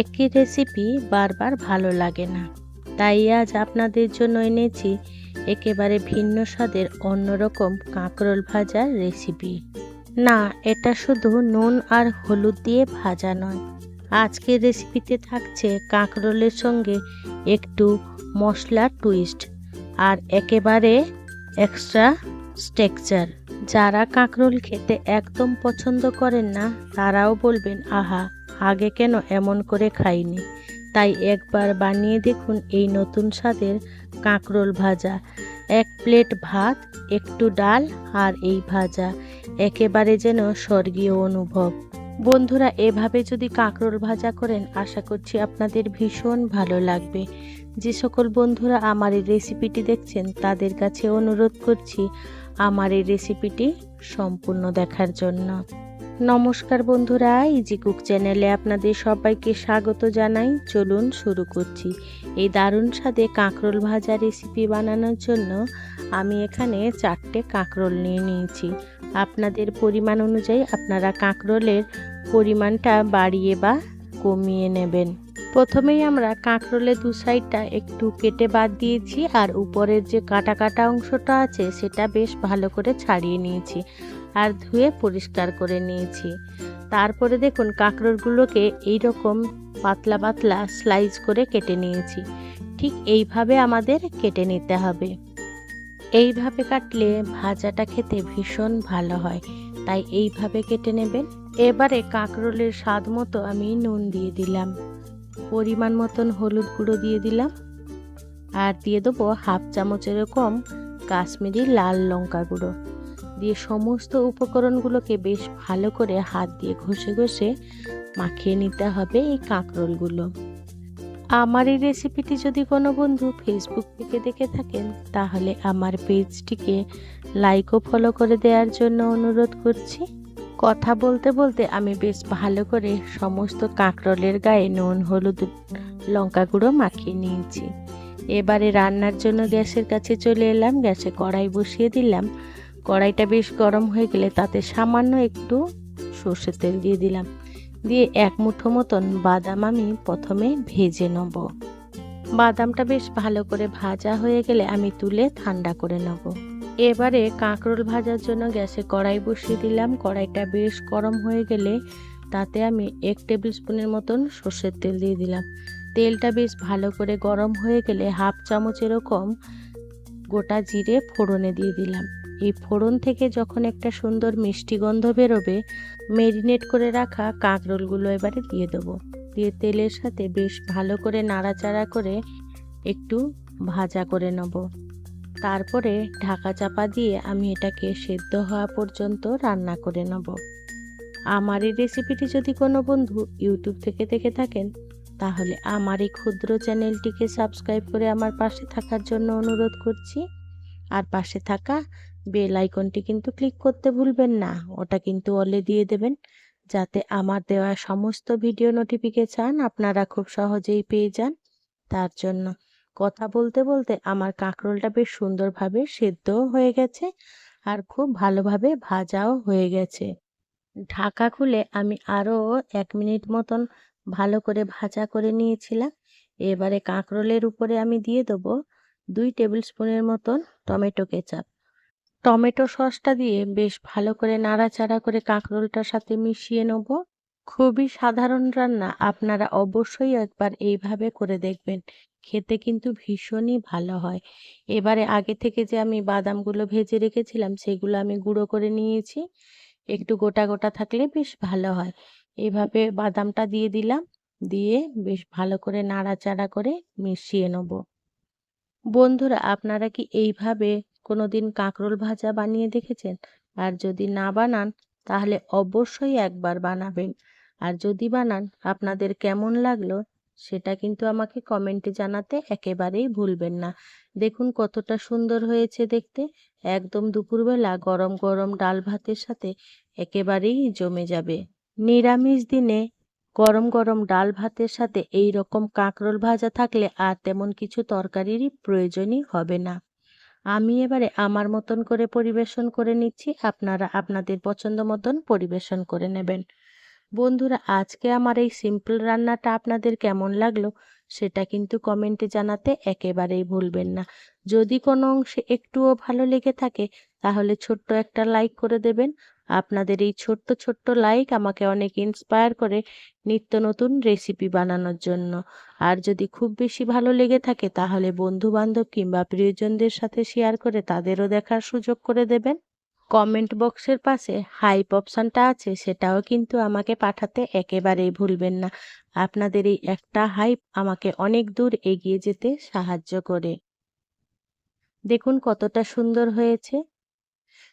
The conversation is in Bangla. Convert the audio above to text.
একই রেসিপি বারবার ভালো লাগে না। তাই আজ আপনাদের জন্য এনেছি একেবারে ভিন্ন স্বাদের অন্যরকম কাঁকরোল ভাজার রেসিপি না, এটা শুধু নুন আর হলুদ দিয়ে ভাজা নয়। আজকের রেসিপিতে থাকছে কাঁকরোলের সঙ্গে একটু মশলা টুইস্ট আর একেবারে এক্সট্রা স্ট্রেকচার যারা কাঁকরোল খেতে একদম পছন্দ করেন না, তারাও বলবেন, আহা আগে কেন এমন করে খাইনি? তাই একবার বানিয়ে দেখুন এই নতুন স্বাদের কাঁকরোল ভাজা। এক প্লেট ভাত, একটু ডাল আর এই ভাজা। একেবারে যেন স্বর্গীয় অনুভব। বন্ধুরা, এভাবে যদি কাঁকরোল ভাজা করেন, আশা করছি আপনাদের ভীষণ ভালো লাগবে। যে সকল বন্ধুরা আমার এই রেসিপিটি দেখছেন, তাদের কাছে অনুরোধ করছি আমার এই রেসিপিটি সম্পূর্ণ দেখার জন্য। নমস্কার বন্ধুরা ইজি কুক চ্যানেলে আপনাদের সবাইকে স্বাগত জানাই। চলুন শুরু করছি। এই দারুণ স্বাদে কাঁকরোল ভাজা রেসিপি বানানোর জন্য আমি এখানে চারটে কাঁকরোল নিয়ে নিয়েছি। আপনাদের পরিমাণ অনুযায়ী আপনারা কাঁকরোলের পরিমাণটা বাড়িয়ে বা কমিয়ে নেবেন। প্রথমেই আমরা কাঁকরোলের দু সাইডটা একটু কেটে বাদ দিয়েছি আর উপরের যে কাটা কাটা অংশটা আছে সেটা বেশ ভালো করে ছাড়িয়ে নিয়েছি। আর ধুয়ে পরিষ্কার করে নিয়েছি। তারপরে দেখুন কাঁকরোলগুলোকে এইরকম পাতলা পাতলা স্লাইস করে কেটে নিয়েছি। ঠিক এইভাবে আমাদের কেটে নিতে হবে। এইভাবে কাটলে ভাজাটা খেতে ভীষণ ভালো হয়। তাই এইভাবে কেটে নেবেন। এবারে কাঁকরোলের স্বাদ মতো আমি নুন দিয়ে দিলাম। পরিমাণ মতন হলুদ গুঁড়ো দিয়ে দিলাম। আর দিয়ে দেবো হাফ চামচের কম কাশ্মীরি লাল লঙ্কা গুঁড়ো। দিয়ে সমস্ত উপকরণগুলোকে বেশ ভালো করে হাত দিয়ে ঘষে ঘষে মাখিয়ে নিতে হবে এই কাঁকরোলগুলো। আমার এই রেসিপিটি যদি কোনো বন্ধু ফেসবুক থেকে দেখে থাকেন, তাহলে আমার পেজটিকে লাইক ও ফলো করে দেওয়ার জন্য অনুরোধ করছি। কথা বলতে বলতে আমি বেশ ভালো করে সমস্ত কাঁকরোলের গায়ে নুন, হলুদ, লঙ্কা গুঁড়ো মাখিয়ে নিয়েছি। এবারে রান্নার জন্য গ্যাসের কাছে চলে এলাম, গ্যাসে কড়াই বসিয়ে দিলাম। কড়াইটা বেশ গরম হয়ে গেলে তাতে সামান্য একটু সর্ষের তেল দিয়ে দিলাম। দিয়ে এক মুঠো মতন বাদাম আমি প্রথমে ভেজে নেব। বাদামটা বেশ ভালো করে ভাজা হয়ে গেলে আমি তুলে ঠান্ডা করে নেব। এবারে কাঁকরোল ভাজার জন্য গ্যাসে কড়াই বসিয়ে দিলাম। কড়াইটা বেশ গরম হয়ে গেলে তাতে আমি এক টেবিল স্পুনের মতন সর্ষের তেল দিয়ে দিলাম। তেলটা বেশ ভালো করে গরম হয়ে গেলে হাফ চামচ এরকম গোটা জিরে ফোড়নে দিয়ে দিলাম। এই ফোড়ন থেকে যখন একটা সুন্দর মিষ্টি গন্ধ বেরোবে মেরিনেট করে রাখা কাঁকরোলগুলো এবারে দিয়ে দেবো। দিয়ে তেলের সাথে বেশ ভালো করে নাড়াচাড়া করে একটু ভাজা করে নেব। তারপরে ঢাকা চাপা দিয়ে আমি এটাকে সেদ্ধ হওয়া পর্যন্ত রান্না করে নেব। আমার এই রেসিপিটি যদি কোনো বন্ধু ইউটিউব থেকে দেখে থাকেন, তাহলে আমার এই ক্ষুদ্র চ্যানেলটিকে সাবস্ক্রাইব করে আমার পাশে থাকার জন্য অনুরোধ করছি। আর পাশে থাকা বেল আইকনটি কিন্তু ক্লিক করতে ভুলবেন না। ওটা কিন্তু অলে দিয়ে দেবেন। যাতে আমার দেওয়া সমস্ত ভিডিও নোটিফিকেশান আপনারা খুব সহজেই পেয়ে যান। তার জন্য কথা বলতে বলতে আমার কাঁকরোলটা বেশ সুন্দরভাবে সেদ্ধও হয়ে গেছে আর খুব ভালোভাবে ভাজাও হয়ে গেছে। ঢাকা খুলে আমি আরও এক মিনিট মতন ভালো করে ভাজা করে নিয়েছিলাম। এবারে কাঁকরোলের উপরে আমি দিয়ে দেবো দুই টেবিল স্পুনের মতন টমেটো কেচাপ। টমেটো সসটা দিয়ে বেশ ভালো করে নাড়াচাড়া করে কাঁকরোলটার সাথে মিশিয়ে নেব। খুবই সাধারণ রান্না, আপনারা অবশ্যই একবার এইভাবে করে দেখবেন। খেতে কিন্তু ভীষণই ভালো হয়। এবারে আগে থেকে যে আমি বাদামগুলো ভেজে রেখেছিলাম, সেগুলো আমি গুঁড়ো করে নিয়েছি। একটু গোটা গোটা থাকলে বেশ ভালো হয়। এইভাবে বাদামটা দিয়ে দিলাম, দিয়ে বেশ ভালো করে নাড়াচাড়া করে মিশিয়ে নেব। বন্ধুরা, আপনারা কি এইভাবে কোনো দিন কাঁকরোল ভাজা বানিয়ে দেখেছেন? আর যদি না বানান, তাহলে অবশ্যই একবার বানাবেন। আর যদি বানান, আপনাদের কেমন লাগল সেটা কিন্তু আমাকে কমেন্টে জানাতে একেবারেই ভুলবেন না। দেখুন কতটা সুন্দর হয়েছে দেখতে। একদম দুপুরবেলা গরম গরম ডাল ভাতের সাথে একেবারেই জমে যাবে। নিরামিষ দিনে গরম গরম ডাল ভাতের সাথে এই রকম কাঁকরোল ভাজা থাকলে আর তেমন কিছু তরকারিরই প্রয়োজনই হবে না। আমি এবারে আমার মতন করে পরিবেশন করে নিচ্ছি। আপনারা আপনাদের পছন্দ মতন পরিবেশন করে নেবেন। বন্ধুরা, আজকে আমার এই সিম্পল রান্নাটা আপনাদের কেমন লাগল সেটা কিন্তু কমেন্টে জানাতে একেবারেই ভুলবেন না। যদি কোনো অংশে একটুও ভালো লেগে থাকে, তাহলে ছোট্ট একটা লাইক করে দেবেন। আপনাদের এই ছোট্ট ছোট্ট লাইক আমাকে অনেক ইন্সপায়ার করে নিত্য নতুন রেসিপি বানানোর জন্য। আর যদি খুব বেশি ভালো লেগে থাকে তাহলে বন্ধু বান্ধব কিংবা প্রিয়জনদের সাথে শেয়ার করে তাদেরও দেখার সুযোগ করে দেবেন। কমেন্ট বক্সের পাশে হাইপ অপশানটা আছে, সেটাও কিন্তু আমাকে পাঠাতে একেবারেই ভুলবেন না। আপনাদের এই একটা হাইপ আমাকে অনেক দূর এগিয়ে যেতে সাহায্য করে। দেখুন কতটা সুন্দর হয়েছে।